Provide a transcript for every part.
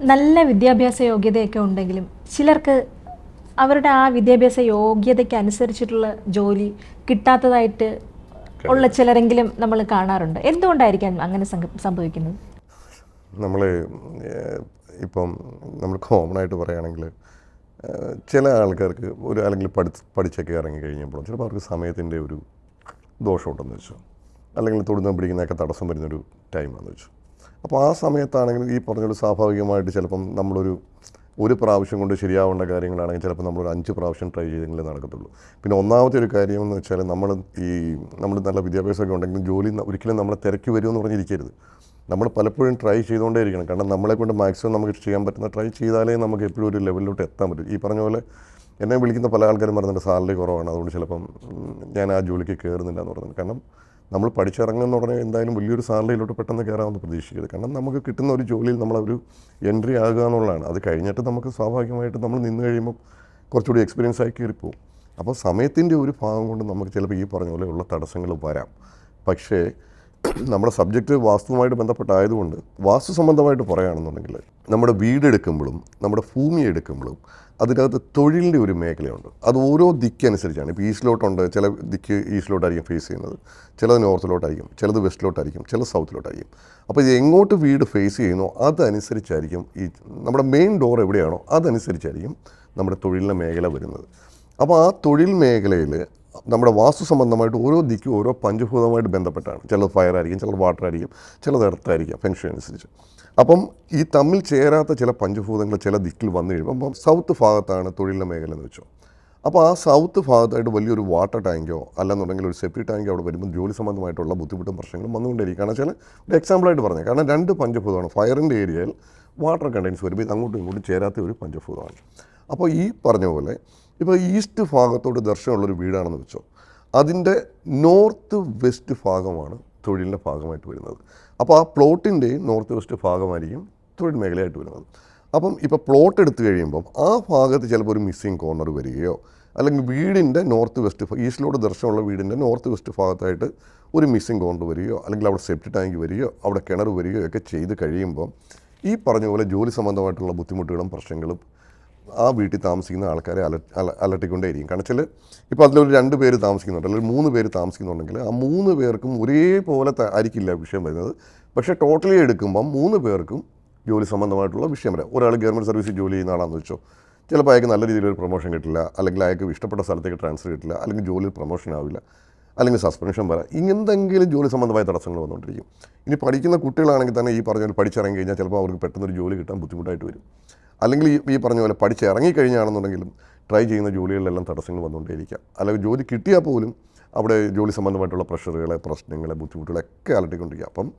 നല്ല വിദ്യാഭ്യാസ യോഗ്യതയൊക്കെ ഉണ്ടെങ്കിലും ചിലർക്ക് അവരുടെ ആ വിദ്യാഭ്യാസ യോഗ്യതയ്ക്ക് അനുസരിച്ചിട്ടുള്ള ജോലി കിട്ടാത്തതായിട്ട് ഉള്ള ചിലരെങ്കിലും നമ്മൾ കാണാറുണ്ട്. എന്തുകൊണ്ടായിരിക്കാം അങ്ങനെ സംഭവിക്കുന്നത്? നമ്മൾ ഇപ്പം നമ്മൾ കോമൺ ആയിട്ട് പറയുകയാണെങ്കിൽ ചില ആൾക്കാർക്ക് ഒരു അല്ലെങ്കിൽ പഠി പഠിച്ചൊക്കെ ഇറങ്ങി കഴിഞ്ഞപ്പോൾ ചിലപ്പോൾ അവർക്ക് സമയത്തിന്റെ ഒരു ദോഷമുണ്ടെന്ന് വെച്ചു. അല്ലെങ്കിൽ തൊടുന്ന പിടിക്കുന്നതൊക്കെ തടസ്സം വരുന്നൊരു ടൈമാണെന്ന് വെച്ചു. അപ്പോൾ ആ സമയത്താണെങ്കിലും ഈ പറഞ്ഞൊരു സ്വാഭാവികമായിട്ട് ചിലപ്പം നമ്മളൊരു ഒരു പ്രാവശ്യം കൊണ്ട് ശരിയാവേണ്ട കാര്യങ്ങളാണെങ്കിൽ ചിലപ്പോൾ നമ്മളൊരു അഞ്ച് പ്രാവശ്യം ട്രൈ ചെയ്തെങ്കിലേ നടക്കത്തുള്ളൂ. പിന്നെ ഒന്നാമത്തെ ഒരു കാര്യം എന്ന് വെച്ചാൽ നമ്മൾ ഈ നമ്മൾ നല്ല വിദ്യാഭ്യാസമൊക്കെ ഉണ്ടെങ്കിലും ജോലി ഒരിക്കലും നമ്മളെ തിരക്കി വരുമെന്ന് പറഞ്ഞിരിക്കരുത് നമ്മൾ പലപ്പോഴും ട്രൈ ചെയ്തുകൊണ്ടേ ഇരിക്കണം കാരണം നമ്മളെ കൊണ്ട് മാക്സിമം നമുക്ക് ചെയ്യാൻ പറ്റുന്ന ട്രൈ ചെയ്താലേ നമുക്ക് എപ്പോഴും ഒരു ലെവലിലോട്ട് എത്താൻ പറ്റും. ഈ പറഞ്ഞ പോലെ എന്നെ വിളിക്കുന്ന പല ആൾക്കാരും പറഞ്ഞിട്ടുണ്ട് സാലറി കുറവാണ്. അതുകൊണ്ട് ചിലപ്പം ഞാൻ ആ ജോലിക്ക് കയറുന്നില്ല എന്ന് പറയുന്നത് കാരണം നമ്മൾ പഠിച്ചിറങ്ങുന്ന ഉടനെ എന്തായാലും വലിയൊരു സാലറിയിലോട്ട് പെട്ടെന്ന് കയറാമെന്ന് പ്രതീക്ഷിക്കരുത്. കാരണം നമുക്ക് കിട്ടുന്ന ഒരു ജോലിയിൽ നമ്മളൊരു എൻട്രി ആകുക എന്നുള്ളതാണ്. അത് കഴിഞ്ഞിട്ട് നമുക്ക് സ്വാഭാവികമായിട്ട് നമ്മൾ നിന്ന് കഴിയുമ്പോൾ കുറച്ചുകൂടി എക്സ്പീരിയൻസ് ആയി കയറിപ്പോവും. അപ്പോൾ സമയത്തിന്റെ ഒരു ഭാഗം കൊണ്ട് നമുക്ക് ചിലപ്പോൾ ഈ പറഞ്ഞ പോലെയുള്ള തടസ്സങ്ങൾ വരാം. പക്ഷേ നമ്മുടെ സബ്ജക്റ്റ് വാസ്തുവുമായിട്ട് ബന്ധപ്പെട്ടായതുകൊണ്ട് വാസ്തു സംബന്ധമായിട്ട് പറയുകയാണെന്നുണ്ടെങ്കിൽ നമ്മുടെ വീട് എടുക്കുമ്പോഴും നമ്മുടെ ഭൂമി എടുക്കുമ്പോഴും അതിനകത്ത് തൊഴിലിന്റെ ഒരു മേഖലയുണ്ട്. അത് ഓരോ ദിക്കനുസരിച്ചാണ് ഇപ്പോൾ ഈസ്റ്റിലോട്ടുണ്ട് ചില ദിക്ക് ഈസ്റ്റിലോട്ടായിരിക്കും ഫേസ് ചെയ്യുന്നത്. ചിലത് നോർത്തിലോട്ടായിരിക്കും ചിലത് വെസ്റ്റിലോട്ടായിരിക്കും ചില സൗത്തിലോട്ടായിരിക്കും. അപ്പോൾ ഇത് എങ്ങോട്ട് വീട് ഫേസ് ചെയ്യുന്നോ അതനുസരിച്ചായിരിക്കും ഈ നമ്മുടെ മെയിൻ ഡോർ എവിടെയാണോ അതനുസരിച്ചായിരിക്കും നമ്മുടെ തൊഴിലിന്റെ മേഖല വരുന്നത്. അപ്പോൾ ആ തൊഴിൽ മേഖലയിൽ നമ്മുടെ വാസ്തു സംബന്ധമായിട്ട് ഓരോ ദിക്കും ഓരോ പഞ്ചഭൂതമായിട്ട് ബന്ധപ്പെട്ടാണ്. ചിലത് ഫയർ ആയിരിക്കും ചിലത് വാട്ടർ ആയിരിക്കും ചിലത് എർത്തായിരിക്കും ഫെൻഷൻ അനുസരിച്ച്. അപ്പം ഈ തമ്മിൽ ചേരാത്ത ചില പഞ്ചഭൂതങ്ങൾ ചില ദിക്കിൽ വന്നു കഴിയുമ്പോൾ അപ്പം സൗത്ത് ഭാഗത്താണ് തൊഴിലിന്റെ മേഖല എന്ന് വെച്ചോ. അപ്പോൾ ആ സൗത്ത് ഭാഗത്തായിട്ട് വലിയൊരു വാട്ടർ ടാങ്കോ അല്ലെന്നുണ്ടെങ്കിൽ ഒരു സെപ്റ്റി ടാങ്കോ അവിടെ വരുമ്പോൾ ജോലി സംബന്ധമായിട്ടുള്ള ബുദ്ധിമുട്ടും പ്രശ്നങ്ങളും വന്നുകൊണ്ടിരിക്കും കാരണം വെച്ചാൽ ഒരു എക്സാമ്പിളായിട്ട് പറഞ്ഞത് കാരണം രണ്ട് പഞ്ചഭൂതമാണ്. ഫയറിന്റെ ഏരിയയിൽ വാട്ടർ കണ്ടൻസ് വരുമ്പോൾ ഇത് അങ്ങോട്ടും ഇങ്ങോട്ടും ചേരാത്ത ഒരു പഞ്ചഭൂതമാണ്. അപ്പോൾ ഈ പറഞ്ഞ പോലെ ഇപ്പോൾ ഈസ്റ്റ് ഭാഗത്തോട് ദർശനമുള്ളൊരു വീടാണെന്ന് വെച്ചോ. അതിന്റെ നോർത്ത് വെസ്റ്റ് ഭാഗമാണ് തൊഴിലിന്റെ ഭാഗമായിട്ട് വരുന്നത്. അപ്പോൾ ആ പ്ലോട്ടിന്റെയും നോർത്ത് വെസ്റ്റ് ഭാഗമായിരിക്കും തൊഴിൽ മേഖലയായിട്ട് വരുന്നത്. അപ്പം ഇപ്പോൾ പ്ലോട്ട് എടുത്തു കഴിയുമ്പം ആ ഭാഗത്ത് ചിലപ്പോൾ ഒരു മിസ്സിങ് കോർണർ വരികയോ അല്ലെങ്കിൽ വീടിന്റെ നോർത്ത് വെസ്റ്റ് ഈസ്റ്റിലോട് ദർശനമുള്ള വീടിന്റെ നോർത്ത് വെസ്റ്റ് ഭാഗത്തായിട്ട് ഒരു മിസ്സിങ് കോർണർ വരികയോ അല്ലെങ്കിൽ അവിടെ സെപ്റ്റ് ടാങ്ക് വരികയോ അവിടെ കിണർ വരികയോ ഒക്കെ ചെയ്ത് കഴിയുമ്പം ഈ പറഞ്ഞ പോലെ ജോലി സംബന്ധമായിട്ടുള്ള ബുദ്ധിമുട്ടുകളും പ്രശ്നങ്ങളും ആ വീട്ടിൽ താമസിക്കുന്ന ആൾക്കാരെ അല അല- അലട്ടിക്കൊണ്ടേയിരിക്കും. കാരണം വെച്ചാൽ ഇപ്പോൾ അതിലൊരു രണ്ട് പേര് താമസിക്കുന്നുണ്ട്. അല്ലെങ്കിൽ മൂന്ന് പേര് താമസിക്കുന്നുണ്ടെങ്കിൽ ആ മൂന്ന് പേർക്കും ഒരേപോലെ ആയിരിക്കില്ല വിഷയം വരുന്നത്. പക്ഷേ ടോട്ടലി എടുക്കുമ്പം മൂന്ന് പേർക്കും ജോലി സംബന്ധമായിട്ടുള്ള വിഷയം വരാം. ഒരാൾ ഗവൺമെന്റ് സർവീസിൽ ജോലി ചെയ്യുന്ന ആളാണെന്ന് വെച്ചോ ചിലപ്പോൾ അയാൾക്ക് നല്ല രീതിയിലൊരു പ്രൊമോഷൻ കിട്ടില്ല. അല്ലെങ്കിൽ അയാൾക്ക് ഇഷ്ടപ്പെട്ട സ്ഥലത്തേക്ക് ട്രാൻസ്ഫർ കിട്ടില്ല. അല്ലെങ്കിൽ ജോലിയിൽ പ്രൊമോഷൻ ആവില്ല. അല്ലെങ്കിൽ സസ്പെൻഷൻ വരാം. ഇങ്ങനെന്തെങ്കിലും ജോലി സംബന്ധമായ തടസ്സങ്ങൾ വന്നുകൊണ്ടിരിക്കും. ഇനി പഠിക്കുന്ന കുട്ടികളാണെങ്കിൽ തന്നെ ഈ പറഞ്ഞ പഠിച്ചിറങ്ങി കഴിഞ്ഞാൽ ചിലപ്പോൾ അവർക്ക് പെട്ടെന്നൊരു ജോലി കിട്ടാൻ ബുദ്ധിമുട്ടായിട്ട് വരും. അല്ലെങ്കിൽ ഈ ഈ പറഞ്ഞ പോലെ പഠിച്ച് ഇറങ്ങിക്കഴിഞ്ഞാണെന്നുണ്ടെങ്കിലും ട്രൈ ചെയ്യുന്ന ജോലികളിലെല്ലാം തടസ്സങ്ങൾ വന്നുകൊണ്ടേയിരിക്കാം. അല്ലെങ്കിൽ ജോലി കിട്ടിയാൽ പോലും അവിടെ ജോലി സംബന്ധമായിട്ടുള്ള പ്രഷറുകളെ പ്രശ്നങ്ങളെ ബുദ്ധിമുട്ടുകളൊക്കെ അലട്ടിക്കൊണ്ടിരിക്കുക അപ്പം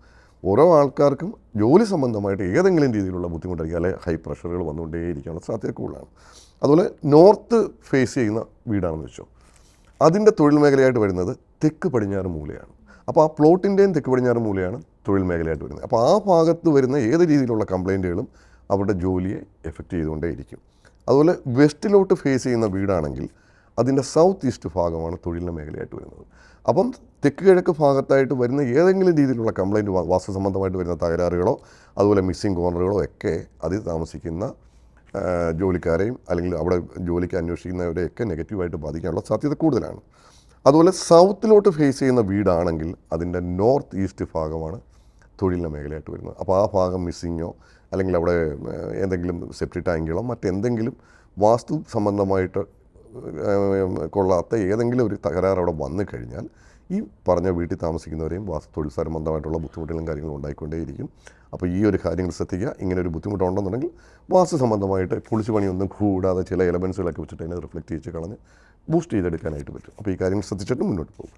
ഓരോ ആൾക്കാർക്കും ജോലി സംബന്ധമായിട്ട് ഏതെങ്കിലും രീതിയിലുള്ള ബുദ്ധിമുട്ടായിരിക്കും അല്ലെങ്കിൽ ഹൈ പ്രഷറുകൾ വന്നുകൊണ്ടേയിരിക്കാനുള്ള സാധ്യത കൂടുതലാണ്. അതുപോലെ നോർത്ത് ഫേസ് ചെയ്യുന്ന വീടാണെന്ന് വെച്ചോ. അതിന്റെ തൊഴിൽ മേഖലയായിട്ട് വരുന്നത് തെക്ക് പടിഞ്ഞാറ് മൂലയാണ്. അപ്പോൾ ആ പ്ലോട്ടിന്റെയും തെക്ക് പടിഞ്ഞാറ് മൂലയാണ് തൊഴിൽ മേഖലയായിട്ട് വരുന്നത്. അപ്പോൾ ആ ഭാഗത്ത് വരുന്ന ഏത് രീതിയിലുള്ള കംപ്ലൈന്റുകളും അവരുടെ ജോലിയെ എഫക്റ്റ് ചെയ്തുകൊണ്ടേയിരിക്കും. അതുപോലെ വെസ്റ്റിലോട്ട് ഫേസ് ചെയ്യുന്ന വീടാണെങ്കിൽ അതിന്റെ സൗത്ത് ഈസ്റ്റ് ഭാഗമാണ് തൊഴിലിന്റെ മേഖലയായിട്ട് വരുന്നത്. അപ്പം തെക്ക് കിഴക്ക് ഭാഗത്തായിട്ട് വരുന്ന ഏതെങ്കിലും രീതിയിലുള്ള കംപ്ലൈന്റ് വാസ്തു സംബന്ധമായിട്ട് വരുന്ന തകരാറുകളോ അതുപോലെ മിസ്സിങ് കോർണറുകളോ ഒക്കെ അതിൽ താമസിക്കുന്ന ജോലിക്കാരെയും അല്ലെങ്കിൽ അവിടെ ജോലിക്ക് അന്വേഷിക്കുന്നവരെയൊക്കെ നെഗറ്റീവായിട്ട് ബാധിക്കാനുള്ള സാധ്യത കൂടുതലാണ്. അതുപോലെ സൗത്തിലോട്ട് ഫേസ് ചെയ്യുന്ന വീടാണെങ്കിൽ അതിന്റെ നോർത്ത് ഈസ്റ്റ് ഭാഗമാണ് തൊഴിലിന്റെ മേഖലയായിട്ട് വരുന്നത്. അപ്പോൾ ആ ഭാഗം മിസ്സിങ്ങോ അല്ലെങ്കിൽ അവിടെ എന്തെങ്കിലും സെപ്റ്റി ടാങ്കുകളോ മറ്റെന്തെങ്കിലും വാസ്തു സംബന്ധമായിട്ട് കൊള്ളാത്ത ഏതെങ്കിലും ഒരു തകരാറ് അവിടെ വന്നു കഴിഞ്ഞാൽ ഈ പറഞ്ഞ വീട്ടിൽ താമസിക്കുന്നവരെയും വാസ്തു തൊഴിൽ സംബന്ധമായിട്ടുള്ള ബുദ്ധിമുട്ടുകളും കാര്യങ്ങളും ഉണ്ടായിക്കൊണ്ടേയിരിക്കും. അപ്പോൾ ഈ ഒരു കാര്യങ്ങൾ ശ്രദ്ധിക്കുക. ഇങ്ങനെ ഒരു ബുദ്ധിമുട്ടുണ്ടെന്നുണ്ടെങ്കിൽ വാസ്തു സംബന്ധമായിട്ട് പൊളിച്ചു പണിയൊന്നും കൂടാതെ ചില എലമെൻസുകളൊക്കെ വെച്ചിട്ട് അതിനെ റിഫ്ലക്റ്റ് ചെയ്ത് കളഞ്ഞ് ബൂസ്റ്റ് ചെയ്തെടുക്കാനായിട്ട് പറ്റും. അപ്പോൾ ഈ കാര്യങ്ങൾ ശ്രദ്ധിച്ചിട്ട് മുന്നോട്ട് പോകും